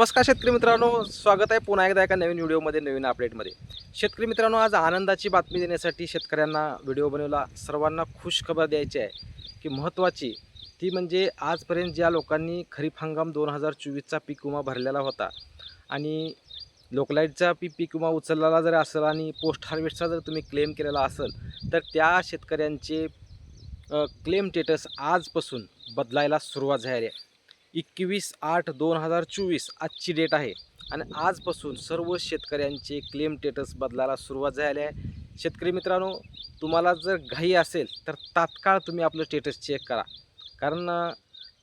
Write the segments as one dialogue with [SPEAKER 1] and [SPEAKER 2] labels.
[SPEAKER 1] नमस्कार शेतकरी मित्रांनो स्वागत आहे पुन्हा एकदा एका नवीन व्हिडिओमध्ये नवीन अपडेटमध्ये शेतकरी मित्रांनो आज आनंदाची बातमी देण्यासाठी शेतकऱ्यांना व्हिडिओ बनवला. सर्वांना खुश खबर द्यायची आहे की महत्त्वाची ती म्हणजे आजपर्यंत ज्या लोकांनी खरीप हंगाम दोन हजार चोवीसचा पीक विमा भरलेला होता आणि लोकलाईटचा पी पीक विमा उचललेला जर असेल आणि पोस्ट हार्वेस्टचा जर तुम्ही क्लेम केलेला असेल तर त्या शेतकऱ्यांचे क्लेम स्टेटस आजपासून बदलायला सुरुवात झाली आहे. एकवीस आठ दोन हजार चोवीस आजची डेट आहे. आणि आजपासून सर्व शेतकऱ्यांचे क्लेम टेटस बदलायला सुरुवात झाली आहे. शेतकरी मित्रांनो तुम्हाला जर घाई असेल तर तात्काळ तुम्ही आपलं स्टेटस चेक करा. कारण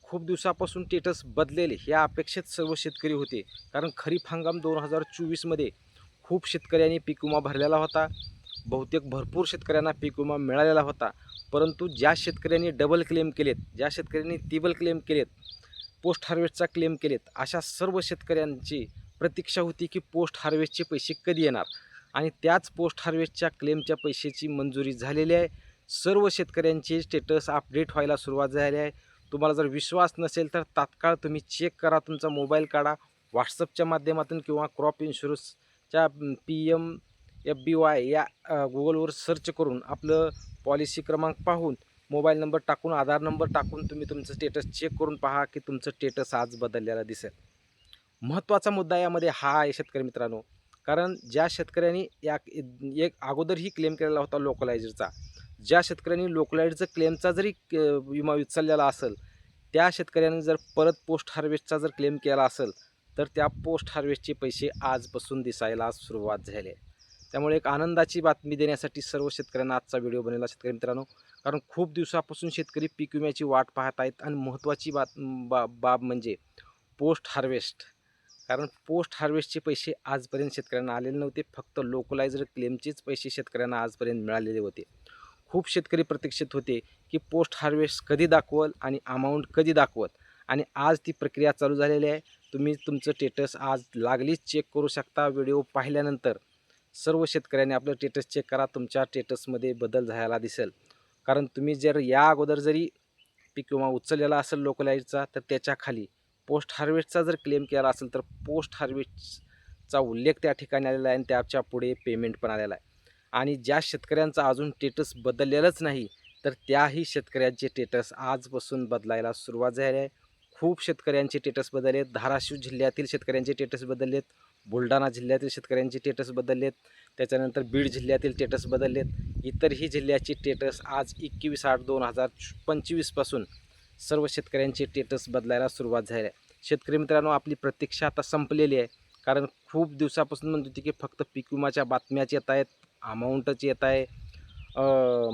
[SPEAKER 1] खूप दिवसापासून स्टेटस बदलेले ह्या अपेक्षेत सर्व शेतकरी होते. कारण खरीप हंगाम दोन हजार चोवीसमध्ये खूप शेतकऱ्यांनी पीक विमा भरलेला होता. बहुतेक भरपूर शेतकऱ्यांना पीक विमा मिळालेला होता. परंतु ज्या शेतकऱ्यांनी डबल क्लेम केलेत ज्या शेतकऱ्यांनी तिबल क्लेम केलेत पोस्ट हार्वेस्टचा क्लेम केलेत. अशा सर्व शेतकऱ्यांची प्रतीक्षा होती की पोस्ट हार्वेस्टचे पैसे कधी येणार? आणि त्याच पोस्ट हार्वेस्टच्या क्लेमच्या पैशाची मंजुरी झालेली आहे. सर्व शेतकऱ्यांचे स्टेटस अपडेट व्हायला सुरुवात झाली आहे. तुम्हाला जर विश्वास नसेल तर तात्काळ तुम्ही चेक करा तुमचा मोबाईल काढा. व्हॉट्सअपच्या माध्यमातून किंवा crop इन्शुरन्सच्या P M F B Y या गुगलवर सर्च करून आपलं पॉलिसी क्रमांक पाहून मोबाईल नंबर टाकून आधार नंबर टाकून तुम्ही तुमचं स्टेटस चेक करून पहा की तुमचं स्टेटस आज बदललेलं दिसेल. महत्त्वाचा मुद्दा यामध्ये हा आहे शेतकरी मित्रांनो. कारण ज्या शेतकऱ्यांनी या एक अगोदरही क्लेम केलेला होता लोकलायझरचा ज्या शेतकऱ्यांनी लोकलाईटचा क्लेमचा जरी क- विमा उचललेला असेल त्या शेतकऱ्यांनी जर परत पोस्ट हार्वेस्टचा जर क्लेम केला असेल तर त्या पोस्ट हार्वेस्टचे पैसे आजपासून दिसायला सुरुवात झाली आहे. त्यामुळे एक आनंदाची बातमी देण्यासाठी सर्व शेतकऱ्यांना आजचा व्हिडिओ बनवला. शेतकरी मित्रांनो कारण खूप दिवसापासून शेतकरी पीक विम्याची वाट पाहत आहेत आणि महत्त्वाची बात बा बाब म्हणजे पोस्ट हार्वेस्ट कारण पोस्ट हार्वेस्टचे पैसे आजपर्यंत शेतकऱ्यांना आलेले नव्हते. फक्त लोकलायझर क्लेमचेच पैसे शेतकऱ्यांना आजपर्यंत मिळालेले होते. खूप शेतकरी प्रतीक्षित होते की पोस्ट हार्वेस्ट कधी दाखवल आणि अमाऊंट कधी दाखवल. आणि आज ती प्रक्रिया चालू झालेली आहे. तुम्ही तुमचं स्टेटस आज लागलीच चेक करू शकता. व्हिडिओ पाहिल्यानंतर सर्व शेतकऱ्यांनी आपलं स्टेटस चेक करा. तुमच्या स्टेटसमध्ये बदल झाला दिसेल. कारण तुम्ही जर या अगोदर जरी पीक विमा उचललेला असेल लोकलाईटचा तर त्याच्याखाली पोस्ट हार्वेस्टचा जर क्लेम केला असेल तर पोस्ट हार्वेस्टचा उल्लेख त्या ठिकाणी आलेला आहे आणि त्याच्या पुढे पेमेंट पण आलेला आहे. आणि ज्या शेतकऱ्यांचा अजून स्टेटस बदललेलंच नाही तर त्याही शेतकऱ्यांचे स्टेटस आजपासून बदलायला सुरुवात झाली आहे. खूप शेतकऱ्यांचे स्टेटस आहेत. धाराशिव जिल्ह्यातील शेतकऱ्यांचे स्टेटस आहेत. बुलढाणा जिल्ह्यातील शेतकऱ्यांचे टेटस बदललेत. त्याच्यानंतर बीड जिल्ह्यातील टेटस बदललेत. इतरही जिल्ह्याची टेटस आज एकवीस आठ दोन हजार पंचवीसपासून सर्व शेतकऱ्यांचे टेटस बदलायला सुरुवात झाली आहे. शेतकरी मित्रांनो आपली प्रतीक्षा आता संपलेली आहे. कारण खूप दिवसापासून म्हणत होती की फक्त पीक विमाच्या बातम्याच येत आहेत अमाऊंटच येत आहे.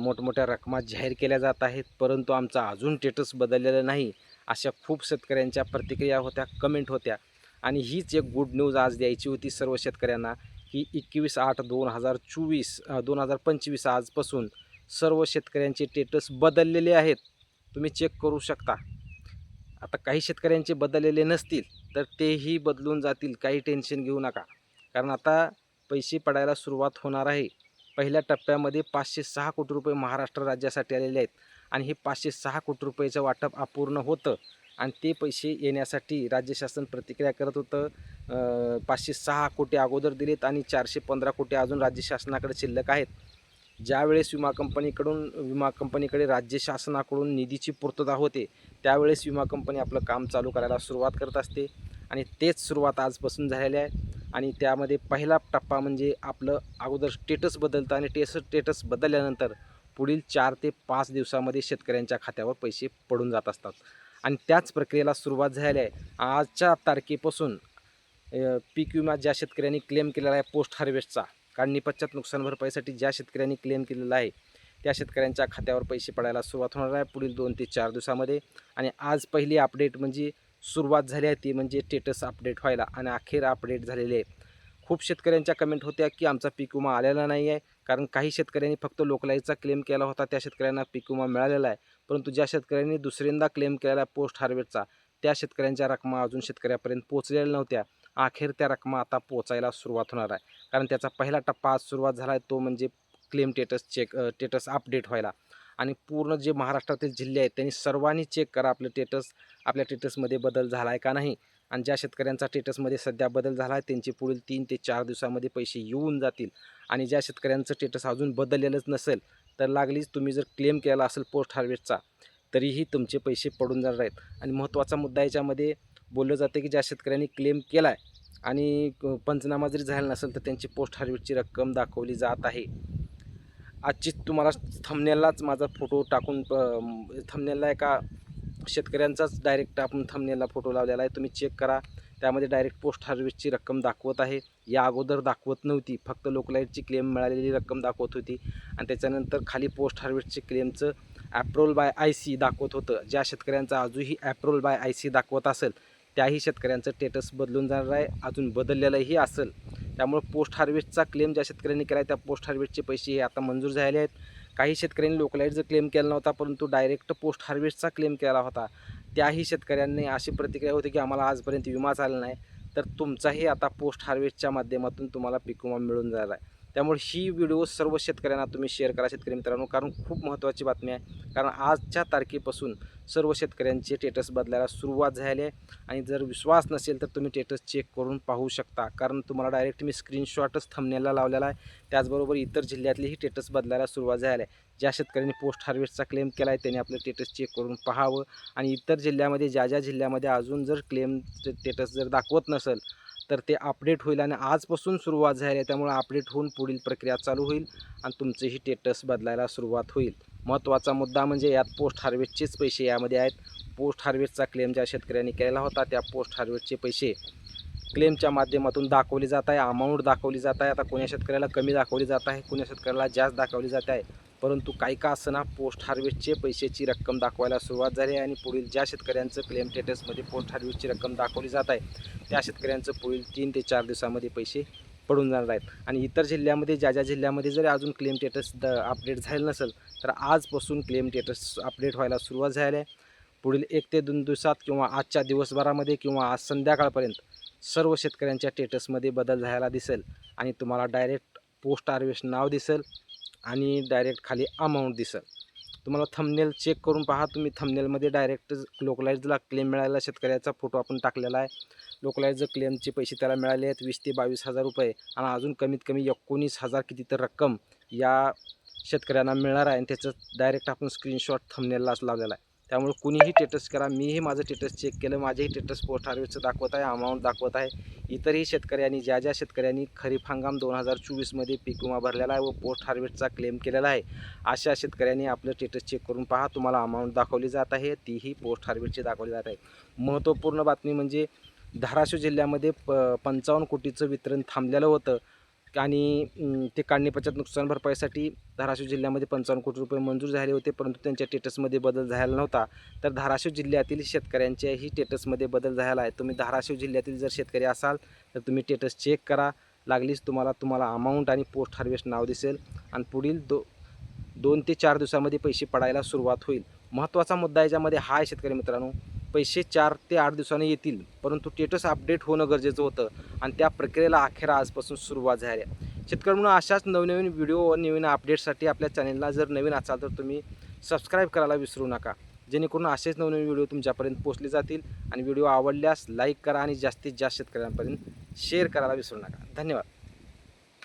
[SPEAKER 1] मोठमोठ्या रकमा जाहीर केल्या जात आहेत. परंतु आमचा अजून टेटस बदललेलं नाही. अशा खूप शेतकऱ्यांच्या प्रतिक्रिया होत्या कमेंट होत्या. आणि हीच एक गुड न्यूज आज द्यायची होती सर्व शेतकऱ्यांना की एकवीस आठ दोन हजार चोवीस दोन हजार पंचवीस आजपासून सर्व शेतकऱ्यांचे स्टेटस बदललेले आहेत. तुम्ही चेक करू शकता. आता काही शेतकऱ्यांचे बदललेले नसतील तर तेही बदलून जातील. काही टेन्शन घेऊ नका. कारण आता पैसे पडायला सुरुवात होणार आहे. पहिल्या टप्प्यामध्ये पाचशे सहा कोटी रुपये महाराष्ट्र राज्यासाठी आलेले आहेत. आणि हे पाचशे सहा कोटी रुपयेचं वाटप अपूर्ण होतं. आणि ते पैसे येण्यासाठी राज्य शासन प्रतिक्रिया करत होतं. पाचशे सहा कोटी अगोदर दिलेत आणि चारशे पंधरा कोटी अजून राज्य शासनाकडे शिल्लक आहेत. ज्यावेळेस विमा कंपनीकडून विमा कंपनीकडे राज्य शासनाकडून निधीची पूर्तता होते त्यावेळेस विमा कंपनी आपलं काम चालू करायला सुरुवात करत असते. आणि तेच सुरुवात आजपासून झालेली आहे. आणि त्यामध्ये पहिला टप्पा म्हणजे आपलं अगोदर स्टेटस बदलतं आणि टेस स्टेटस बदलल्यानंतर पुढील चार ते पाच दिवसामध्ये शेतकऱ्यांच्या खात्यावर पैसे पडून जात असतात. आणि त्याच प्रक्रियेला सुरुवात झालेली आहे. आजच्या तारखेपासून पीक विमा ज्या शेतकऱ्यांनी क्लेम केलेला आहे पोस्ट हार्वेस्टचा काढणी पश्चात नुकसान भरपाईसाठी ज्या शेतकऱ्यांनी क्लेम केलेला आहे त्या शेतकऱ्यांच्या खात्यावर पैसे पडायला सुरुवात होणार आहे पुढील दोन ते चार दिवसामध्ये. आणि आज पहिली अपडेट म्हणजे सुरुवात झाली आहे ती म्हणजे स्टेटस अपडेट व्हायला आणि अखेर अपडेट झालेले आहे. खूप शेतकऱ्यांच्या कमेंट होत्या की आमचा पीक विमा आलेला नाही आहे कारण काही शेतकऱ्यांनी फक्त लोकलाईचा क्लेम केला होता त्या शेतकऱ्यांना पीक विमा मिळालेला आहे. परंतु ज्या शेतकऱ्यांनी दुसऱ्यांदा क्लेम केलेला पोस्ट हार्वेस्टचा त्या शेतकऱ्यांच्या रकमा अजून शेतकऱ्यापर्यंत पोहोचलेल्या नव्हत्या. अखेर त्या रकमा आता पोचायला सुरुवात होणार आहे. कारण त्याचा पहिला टप्पा आज सुरुवात झाला आहे तो म्हणजे claim status check status update व्हायला. आणि पूर्ण जे महाराष्ट्रातील जिल्हे आहेत त्यांनी सर्वांनी चेक करा आपलं टेटस आपल्या टेटसमध्ये बदल झाला आहे का नाही. आणि ज्या शेतकऱ्यांचा टेटसमध्ये सध्या बदल झाला आहे त्यांचे पुढील तीन ते चार दिवसामध्ये पैसे येऊन जातील. आणि ज्या शेतकऱ्यांचं टेटस अजून बदललेलंच नसेल तर लागलीच तुम्ही जर क्लेम केला असेल पोस्ट हार्वेस्टचा तरीही तुमचे पैसे पडून जाणार आहेत. आणि महत्त्वाचा मुद्दा याच्यामध्ये बोललं जातं की ज्या शेतकऱ्यांनी क्लेम केला आहे आणि पंचनामा जरी झाला नसेल तर त्यांची पोस्ट हार्वेस्टची रक्कम दाखवली जात आहे. आजची तुम्हाला थमनेललाच माझा फोटो टाकून थमनेलला एका शेतकऱ्यांचाच डायरेक्ट आपण थमनेलला फोटो लावलेला आहे. तुम्ही चेक करा. त्यामध्ये डायरेक्ट पोस्ट हार्वेस्टची रक्कम दाखवत आहे. या अगोदर दाखवत नव्हती. फक्त लोकलाईटची क्लेम मिळालेली रक्कम दाखवत होती. आणि त्याच्यानंतर खाली पोस्ट हार्वेस्टची क्लेमचं ॲप्रोल बाय आय सी दाखवत होतं. ज्या शेतकऱ्यांचं अजूनही ॲप्रोल बाय आय सी दाखवत असेल त्याही शेतकऱ्यांचं स्टेटस बदलून जाणार आहे. अजून बदललेलंही असेल. त्यामुळे पोस्ट हार्वेस्टचा क्लेम ज्या शेतकऱ्यांनी केला आहे त्या पोस्ट हार्वेस्टचे पैसे हे आता मंजूर झाले आहेत. काही शेतकऱ्यांनी लोकलाईटचं क्लेम केला नव्हता परंतु डायरेक्ट पोस्ट हार्वेस्टचा क्लेम केला होता. त्याही शेतकऱ्यांनी अशी प्रतिक्रिया होती की आम्हाला आजपर्यंत विमाच आला नाही. तर तुमचाही आता पोस्ट हार्वेस्टच्या माध्यमातून तुम्हाला पीक विमा मिळून जाणार आहे. त्यामुळे ही व्हिडिओ सर्व शेतकऱ्यांना तुम्ही शेअर करा शेतकरी मित्रांनो कारण खूप महत्त्वाची बातमी आहे. कारण आजच्या तारखेपासून सर्व शेतकऱ्यांचे टेटस बदलायला सुरुवात झाली आहे. आणि जर विश्वास नसेल तर तुम्ही टेटस चेक करून पाहू शकता. कारण तुम्हाला डायरेक्ट मी स्क्रीनशॉटच थंबनेलला लावलेला आहे. त्याचबरोबर इतर जिल्ह्यातलेही टेटस बदलायला सुरुवात झाली आहे. ज्या शेतकऱ्यांनी पोस्ट हार्वेस्टचा क्लेम केला आहे त्यांनी आपलं टेटस चेक करून पाहावं. आणि इतर जिल्ह्यामध्ये ज्या ज्या जिल्ह्यामध्ये अजून जर क्लेम स्टेटस जर दाखवत नसेल तर ते अपडेट होईल आणि आजपासून सुरुवात झाली आहे. त्यामुळे अपडेट होऊन पुढील प्रक्रिया चालू होईल आणि तुमचेही स्टेटस बदलायला सुरुवात होईल. महत्त्वाचा मुद्दा म्हणजे यात पोस्ट हार्वेस्टचेच पैसे यामध्ये आहेत. पोस्ट हार्वेस्टचा क्लेम ज्या शेतकऱ्यांनी केलेला होता त्या पोस्ट हार्वेस्टचे पैसे क्लेमच्या माध्यमातून दाखवले जात आहे. अमाऊंट दाखवली जात आहे. आता कोण्या शेतकऱ्याला कमी दाखवली जात आहे कोण्या शेतकऱ्याला जास्त दाखवली जात आहे परंतु काही का असताना पोस्ट हार्वेस्टचे पैशाची रक्कम दाखवायला सुरुवात झाली आहे आणि पुढील ज्या शेतकऱ्यांचं क्लेम स्टेटसमध्ये पोस्ट हार्वेस्टची रक्कम दाखवली जात आहे त्या शेतकऱ्यांचं पुढील तीन ते चार दिवसामध्ये पैसे पडून जाणार आहेत. आणि इतर जिल्ह्यामध्ये ज्या ज्या जिल्ह्यामध्ये जरी अजून क्लेम स्टेटस द अपडेट झालेलं नसेल तर आजपासून क्लेम स्टेटस अपडेट व्हायला सुरुवात झाली आहे. पुढील एक ते दोन दिवसात किंवा आजच्या दिवसभरामध्ये किंवा आज संध्याकाळपर्यंत सर्व शेतकऱ्यांच्या स्टेटसमध्ये बदल झायला दिसेल. आणि तुम्हाला डायरेक्ट पोस्ट हार्वेस्ट नाव दिसेल. आणि डायरेक्ट खाली अमाऊंट दिसेल. तुम्हाला थंबनेल चेक करून पहा. तुम्ही थंबनेलमध्ये डायरेक्ट लोकलाईजला क्लेम मिळालेला शेतकऱ्याचा फोटो आपण टाकलेला आहे. लोकलाईज क्लेमचे पैसे त्याला मिळाले आहेत वीस ते बावीस हजार रुपये. आणि अजून कमीत कमी एकोणीस हजार किती तर रक्कम या शेतकऱ्यांना मिळणार आहे. आणि त्याचं डायरेक्ट आपण स्क्रीनशॉट थंबनेललाच लावलेला आहे. त्यामुळे कुणीही टेटस करा. मीही माझं टेटस चेक केलं. माझेही टेटस पोस्ट हार्वेस्टचं दाखवत आहे अमाऊंट दाखवत आहे. इतरही शेतकऱ्यांनी ज्या ज्या शेतकऱ्यांनी खरीप हंगाम दोन हजार चोवीसमध्ये पीक विमा भरलेला आहे व पोस्ट हार्वेस्टचा क्लेम केलेला आहे अशा शेतकऱ्यांनी आपलं स्टेटस चेक करून पहा. तुम्हाला अमाऊंट दाखवली जात आहे. तीही पोस्ट हार्वेस्टची दाखवली जात आहे. महत्त्वपूर्ण बातमी म्हणजे धाराशिव जिल्ह्यामध्ये प पंचावन्न कोटीचं वितरण थांबलेलं होतं. आणि ते काढणीपश्चात नुकसान भरपाईसाठी धाराशिव जिल्ह्यामध्ये पंचावन्न कोटी रुपये मंजूर झाले होते परंतु त्यांच्या टेटसमध्ये बदल झाला नव्हता. तर धाराशिव जिल्ह्यातील शेतकऱ्यांच्याही टेटसमध्ये बदल झाला आहे. तुम्ही धाराशिव जिल्ह्यातील जर शेतकरी असाल तर तुम्ही टेटस चेक करा. लागलीच तुम्हाला तुम्हाला अमाऊंट आणि पोस्ट हार्वेस्ट नाव दिसेल. आणि पुढील दो दोन ते चार दिवसामध्ये पैसे पडायला सुरुवात होईल. महत्त्वाचा मुद्दा याच्यामध्ये हा आहे शेतकरी मित्रांनो. पैसे चार ते आठ दिवसांनी येतील. परंतु स्टेटस अपडेट होणं गरजेचं होतं आणि त्या प्रक्रियेला अखेर आजपासून सुरुवात झाली आहे. शेतकरी म्हणून अशाच नवनवीन व्हिडिओ व नवीन अपडेटसाठी आपल्या चॅनलला जर नवीन असाल तर तुम्ही सबस्क्राईब करायला विसरू नका. जेणेकरून असेच नवनवीन व्हिडिओ तुमच्यापर्यंत पोहोचले जातील आणि व्हिडिओ आवडल्यास लाईक करा आणि जास्तीत जास्त शेतकऱ्यांपर्यंत शेअर करायला विसरू नका. धन्यवाद.